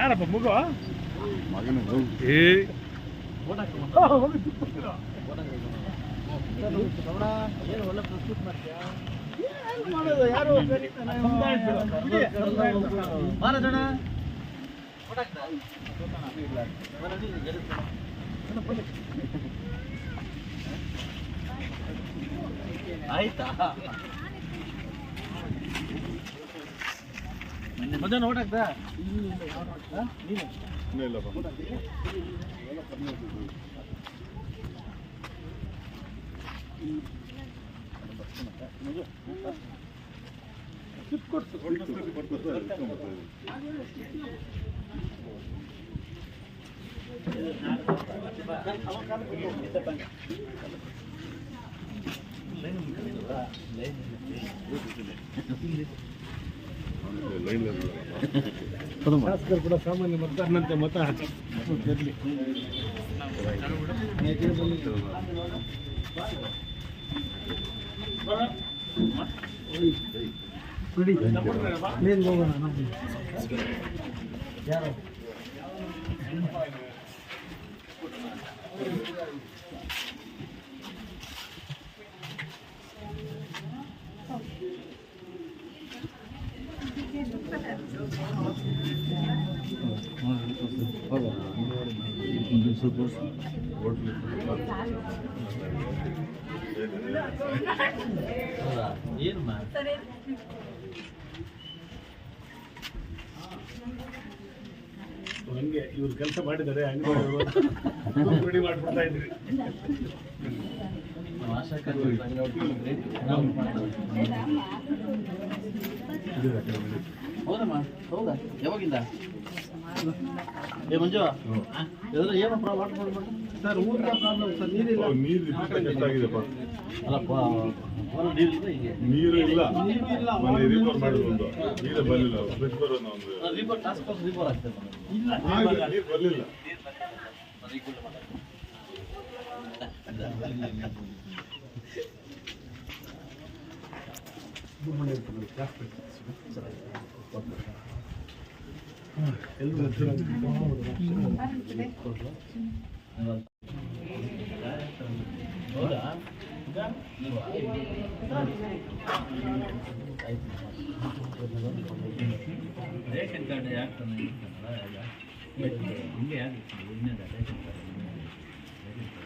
ಯಾರಪ್ಪ ಮಗು ಮಗನ ಏ ಆಯ್ತಾ ಮಧ್ಯಾಹ್ನ ನೋಟ್ ಹಾಕ್ದಾ ಇನ್ನೂ ಇಲ್ಲಪ್ಪ ಲೈನ್ ಶಾಸಕರು ಕೂಡ ಸಾಮಾನ್ಯ ಮತದಾರನಂತೆ ಮತ ಹಾಕಿ ಇರ್ಲಿ. ಏನು ಮಾ ಹಂಗೆ ಇವ್ರು ಕೆಲಸ ಮಾಡಿದ್ದಾರೆ ಹಂಗೆ ರೆಡಿ ಮಾಡ್ಬಿಡ್ತಾ ಇದ್ರಿ ನಾವು ಆಶಾ ಕಾರ್ಯಕರ್ತರು ಸಂಘ ಹುಡುಕಿದ್ರೆ ಹೌದಮ್ಮ ಹೌದಾ? ಯಾವಾಗಿಂದ? ಏ ಮಂಜು ಎದ್ರ ಏನು ಪ್ರಾಬ್ಲಮ್ ಸರ್ ಊರಿನ ಪ್ರಾಬ್ಲಮ್ ಸರ್ ನೀರಿಲ್ಲ. ನೀರು ಕಷ್ಟಾಗಿದೆಪ್ಪ ಅಲ್ಲಪ್ಪ ನೀರಿಲ್ಲ ಹೀಗೆ? ನೀರು ಇಲ್ಲ. ಮೊನ್ನೆ ರಿಪೋರ್ಟ್ ಮಾಡಿದ್ರು ನೀರೇ ಬರಲಿಲ್ಲ ಫ್ರೆಶ್ ಬರೋಣ ಒಂದು ರಿಪೋರ್ಟ್ ಟಾಸ್ಕ್ ಫೋರ್ಸ್ ರಿಪೋರ್ಟ್ ಆಗ್ತದೆ ಇಲ್ಲ ನೀರು ನೀರು ಬರಲಿಲ್ಲ. ಹೌದಾ ನೀವು ರೇಷನ್ ಕಾರ್ಡ್ ಯಾಕೆ ತಂದೆ ಹಿಂಗೆ ಯಾಕೆ ಇನ್ನೇನು ರೇಷನ್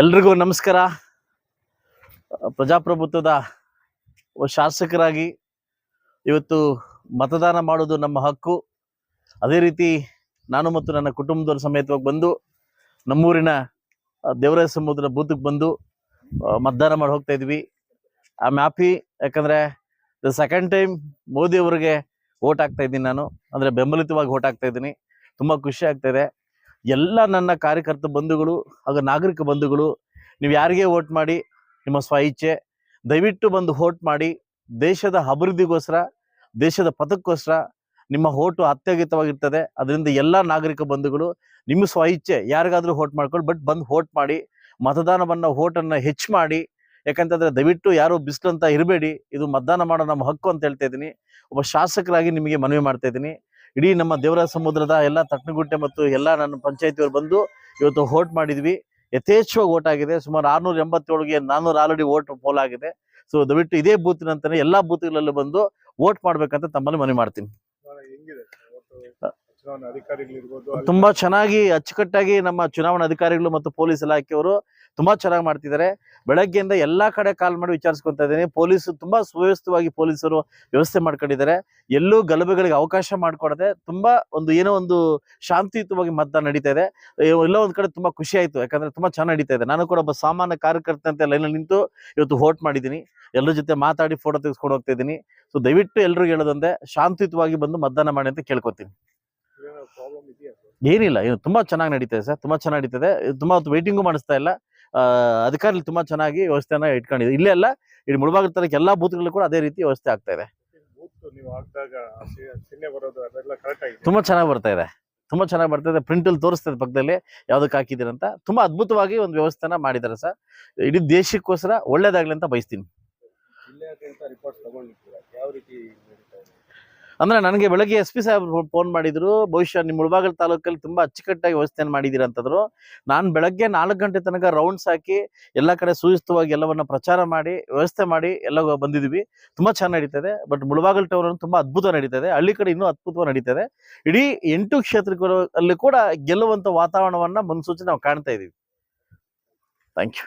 ಎಲ್ರಿಗೂ ನಮಸ್ಕಾರ. ಪ್ರಜಾಪ್ರಭುತ್ವದ ಒಬ್ಬ ಶಾಸಕರಾಗಿ ಇವತ್ತು ಮತದಾನ ಮಾಡೋದು ನಮ್ಮ ಹಕ್ಕು. ಅದೇ ರೀತಿ ನಾನು ಮತ್ತು ನನ್ನ ಕುಟುಂಬದವ್ರ ಸಮೇತವಾಗಿ ಬಂದು ನಮ್ಮೂರಿನ ದೇವರಾಯ ಸಮುದ್ರ ಬೂತ್ಗೆ ಬಂದು ಮತದಾನ ಮಾಡಿ ಹೋಗ್ತಾ ಇದ್ವಿ. ಆ ಮ್ಯಾಪಿ ಹ್ಯಾಪಿ ಯಾಕಂದ್ರೆ ದ ಸೆಕೆಂಡ್ ಟೈಮ್ ಮೋದಿ ಅವರಿಗೆ ಓಟ್ ಹಾಕ್ತಾ ಇದ್ದೀನಿ ನಾನು. ಅಂದರೆ ಬೆಂಬಲಿತವಾಗಿ ಓಟ್ ಹಾಕ್ತಾ ಇದ್ದೀನಿ. ತುಂಬ ಖುಷಿ ಆಗ್ತಾಯಿದೆ ಎಲ್ಲ ನನ್ನ ಕಾರ್ಯಕರ್ತ ಬಂಧುಗಳು ಹಾಗೂ ನಾಗರಿಕ ಬಂಧುಗಳು, ನೀವು ಯಾರಿಗೆ ವೋಟ್ ಮಾಡಿ, ನಿಮ್ಮ ಸ್ವ ಇಚ್ಛೆ, ದಯವಿಟ್ಟು ಬಂದು ವೋಟ್ ಮಾಡಿ, ದೇಶದ ಅಭಿವೃದ್ಧಿಗೋಸ್ಕರ, ದೇಶದ ಪಥಕ್ಕೋಸ್ಕರ ನಿಮ್ಮ ಓಟು ಅತ್ಯಗತವಾಗಿರ್ತದೆ ಅದರಿಂದ ಎಲ್ಲ ನಾಗರಿಕ ಬಂಧುಗಳು, ನಿಮ್ಮ ಸ್ವ ಇಚ್ಛೆ ಯಾರಿಗಾದರೂ ವೋಟ್ ಮಾಡ್ಕೊಳ್ಳಿ ಬಟ್ ಬಂದು ವೋಟ್ ಮಾಡಿ, ಮತದಾನವನ್ನು ಓಟನ್ನು ಹೆಚ್ಚು ಮಾಡಿ ಯಾಕಂತಂದ್ರೆ ದಯವಿಟ್ಟು ಯಾರು ಬಿಸಿಲಂತ ಇರಬೇಡಿ, ಇದು ಮತದಾನ ಮಾಡೋ ನಮ್ಮ ಹಕ್ಕು ಅಂತ ಹೇಳ್ತಾ ಇದ್ದೀನಿ. ಒಬ್ಬ ಶಾಸಕರಾಗಿ ನಿಮಗೆ ಮನವಿ ಮಾಡ್ತಾ ಇದ್ದೀನಿ. ಇಡೀ ನಮ್ಮ ದೇವರ ಸಮುದ್ರದ ಎಲ್ಲ ಗುಂಟೆ ಮತ್ತು ಎಲ್ಲ ನನ್ನ ಪಂಚಾಯತಿಯವರು ಬಂದು ಇವತ್ತು ವೋಟ್ ಮಾಡಿದ್ವಿ. ಯಥೇಚ್ಛವಾಗಿ ಓಟ್ ಆಗಿದೆ. ಸುಮಾರು ಆರ್ನೂರ ಎಂಬತ್ತೇಳಿಗೆ ನಾನ್ನೂರು ಆಲ್ರೆಡಿ ಓಟ್ ಪೋಲ್ ಆಗಿದೆ. ಸೊ ದಯವಿಟ್ಟು ಇದೇ ಬೂತಿನಂತಾನೆ ಎಲ್ಲಾ ಬೂತ್ಗಳಲ್ಲೂ ಬಂದು ವೋಟ್ ಮಾಡ್ಬೇಕಂತ ತಮ್ಮಲ್ಲಿ ಮನವಿ ಮಾಡ್ತೀನಿ. ಚುನಾವಣಾ ಅಧಿಕಾರಿಗಳಿರ್ಬೋದು ತುಂಬಾ ಚೆನ್ನಾಗಿ ಅಚ್ಚುಕಟ್ಟಾಗಿ ನಮ್ಮ ಚುನಾವಣಾ ಅಧಿಕಾರಿಗಳು ಮತ್ತು ಪೊಲೀಸ್ ಇಲಾಖೆಯವರು ತುಂಬಾ ಚೆನ್ನಾಗಿ ಮಾಡ್ತಿದ್ದಾರೆ. ಬೆಳಗ್ಗೆಯಿಂದ ಎಲ್ಲಾ ಕಡೆ ಕಾಲ್ ಮಾಡಿ ವಿಚಾರಿಸ್ಕೊಂತ ಇದ್ದೀನಿ. ಪೊಲೀಸ್ ತುಂಬಾ ಸುವ್ಯವಸ್ಥಿತವಾಗಿ ಪೊಲೀಸರು ವ್ಯವಸ್ಥೆ ಮಾಡ್ಕೊಂಡಿದ್ದಾರೆ. ಎಲ್ಲೂ ಗಲಭೆಗಳಿಗೆ ಅವಕಾಶ ಮಾಡ್ಕೊಡದೆ ತುಂಬಾ ಒಂದು ಏನೋ ಒಂದು ಶಾಂತಿಯುತವಾಗಿ ಮತದಾನ ನಡೀತಾ ಇದೆ. ಎಲ್ಲ ಒಂದ್ ಕಡೆ ತುಂಬಾ ಖುಷಿ ಆಯ್ತು. ಯಾಕಂದ್ರೆ ತುಂಬಾ ಚೆನ್ನಾಗಿ ನಡೀತಾ ಇದೆ. ನಾನು ಕೂಡ ಒಬ್ಬ ಸಾಮಾನ್ಯ ಕಾರ್ಯಕರ್ತ ಅಂತ ಲೈನಲ್ಲಿ ನಿಂತು ಇವತ್ತು ವೋಟ್ ಮಾಡಿದ್ದೀನಿ. ಎಲ್ಲರ ಜೊತೆ ಮಾತಾಡಿ ಫೋಟೋ ತೆಗೆಸ್ಕೊಂಡು ಹೋಗ್ತಾ ಇದ್ದೀನಿ. ಸೊ ದಯವಿಟ್ಟು ಎಲ್ರಿಗೂ ಹೇಳೋದಂದ್ರೆ ಶಾಂತಿಯುತವಾಗಿ ಬಂದು ಮತದಾನ ಮಾಡಿ ಅಂತ ಕೇಳ್ಕೊತೀನಿ. ಏನಿಲ್ಲ ಏನು ತುಂಬಾ ಚೆನ್ನಾಗಿ ನಡೀತದೆ ಸರ್ ತುಂಬಾ ಚೆನ್ನಾಗಿ ನಡೀತದೆ ತುಂಬಾ ಹೊತ್ತು ವೇಟಿಂಗು ಮಾಡಿಸ್ತಾ ಇಲ್ಲ. ಅಧಿಕಾರಿಗಳು ತುಂಬಾ ಚೆನ್ನಾಗಿ ವ್ಯವಸ್ಥೆನ ಇಟ್ಕೊಂಡಿದೆ ಇಲ್ಲೇ ಅಲ್ಲ ಇಲ್ಲಿ ಮುಳಬಾಗಿಲು ತರಕ್ಕೆ ಎಲ್ಲಾ ಬೂತ್ಗಳು ಕೂಡ ಅದೇ ರೀತಿ ವ್ಯವಸ್ಥೆ ಆಗ್ತಾ ಇದೆ. ತುಂಬಾ ಚೆನ್ನಾಗಿ ಬರ್ತಾ ಇದೆ. ತುಂಬಾ ಚೆನ್ನಾಗಿ ಬರ್ತಾ ಇದೆ. ಪ್ರಿಂಟ್ ಅಲ್ಲಿ ತೋರಿಸ್ತದೆ ಪಕ್ಕದಲ್ಲಿ ಯಾವ್ದಕ್ಕೆ ಹಾಕಿದಿರಂತ ತುಂಬಾ ಅದ್ಭುತವಾಗಿ ಒಂದು ವ್ಯವಸ್ಥೆನ ಮಾಡಿದ್ದಾರೆ ಸರ್. ಇಡೀ ದೇಶಕ್ಕೋಸ್ಕರ ಒಳ್ಳೇದಾಗ್ಲಿ ಅಂತ ಬಯಸ್ತೀನಿ ಜಿಲ್ಲೆಯಾದ್ಯಂತ ರಿಪೋರ್ಟ್ ತಗೊಂಡಿದ್ದೀರಾ ಯಾವ ರೀತಿ ನಡೀತಾ ಇದೆ ಅಂದ್ರೆ ನನಗೆ ಬೆಳಗ್ಗೆ ಎಸ್ ಪಿ ಸಾಹೇಬ್ ಫೋನ್ ಮಾಡಿದ್ರು, ಬಹುಶಃ ನಿಮ್ಮ ಮುಳಬಾಗಲ್ ತಾಲೂಕಲ್ಲಿ ತುಂಬಾ ಅಚ್ಚುಕಟ್ಟಾಗಿ ವ್ಯವಸ್ಥೆಯನ್ನು ಮಾಡಿದೀರ ಅಂತಂದ್ರು. ನಾನು ಬೆಳಗ್ಗೆ ನಾಲ್ಕು ಗಂಟೆ ತನಕ ರೌಂಡ್ಸ್ ಹಾಕಿ ಎಲ್ಲ ಕಡೆ ಸೂಚಿತವಾಗಿ ಎಲ್ಲವನ್ನ ಪ್ರಚಾರ ಮಾಡಿ, ವ್ಯವಸ್ಥೆ ಮಾಡಿ ಎಲ್ಲ ಬಂದಿದ್ವಿ. ತುಂಬಾ ಚೆನ್ನಾಗಿ ನಡೀತದೆ. ಬಟ್ ಮುಳಬಾಗಲ್ ಟೌನ್ ತುಂಬಾ ಅದ್ಭುತ ನಡೀತದೆ. ಹಳ್ಳಿ ಕಡೆ ಇನ್ನೂ ಅದ್ಭುತವಾಗಿ ನಡೀತದೆ. ಇಡೀ ಎಂಟು ಕ್ಷೇತ್ರಗಳಲ್ಲಿ ಕೂಡ ಗೆಲ್ಲುವಂತ ವಾತಾವರಣವನ್ನ ಮುನ್ಸೂಚನೆ ನಾವು ಕಾಣ್ತಾ ಇದೀವಿ. Thank you